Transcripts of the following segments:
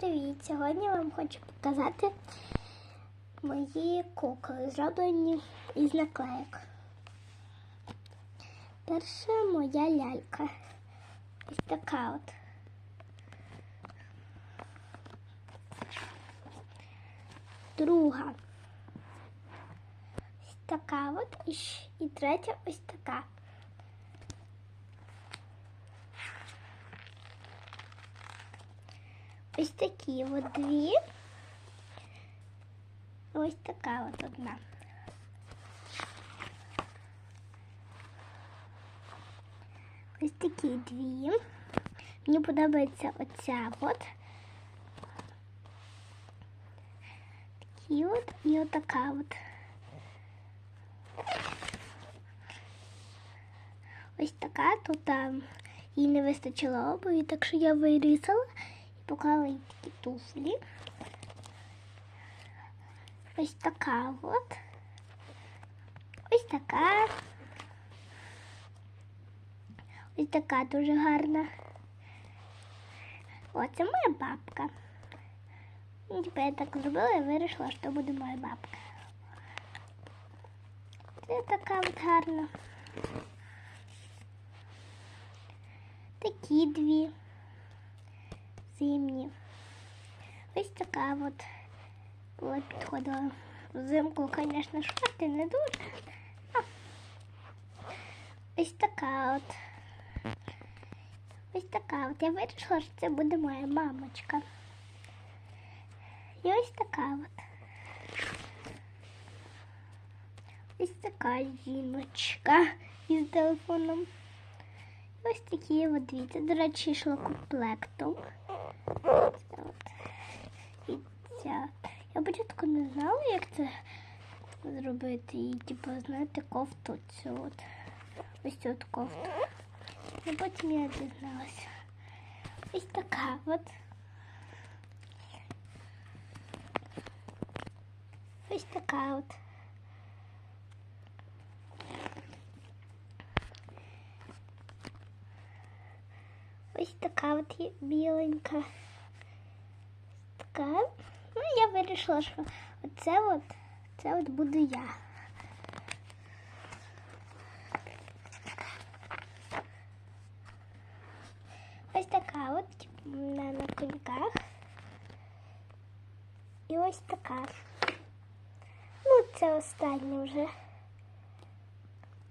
Привіт! Сьогодні вам хочу показати мої кукли, зроблені із наклеїк. Перша моя лялька. Ось така от. Друга. Ось така от. І третя ось така. Ось такі от дві. Ось така от одна. Ось такі дві. Мені подобається оця от. Такі от і отака от. Ось така тут їй не вистачило обуві, так що я вирізала і поклала їй такі туфлі. Ось така от. Ось така. Ось така дуже гарна. О, це моя бабка. Ну, Типа я так зробила і вирішила, що буде моя бабка. Це така от гарна. Такі дві зимні. Ось така от була підходила. Взимку, звісно, шорти не дуже. Ось така от. Ось така от. Я вирішила, що це буде моя мамочка. І ось така от. Ось така жіночка із телефоном. Ось такі от. Це, до речі, йшло комплектом. Я початку не знала, як це зробити. І, типу, знаєте, кофту цю от. Ось цю от кофту. І потім я дізналася. Ось така от. Ось така от. Ось така от біленька. Така. Ну, я вирішила, що оце от, це от буду я. Ось така от, типу, на, на коньках. І ось така. Ну, це остання вже.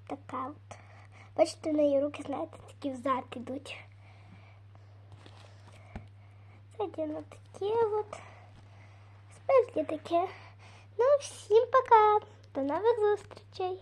Така от. Бачите, в неї руки, знаєте, такі взад ідуть. На таке от. Спереді таке. Ну, всім пока. До нових зустрічей.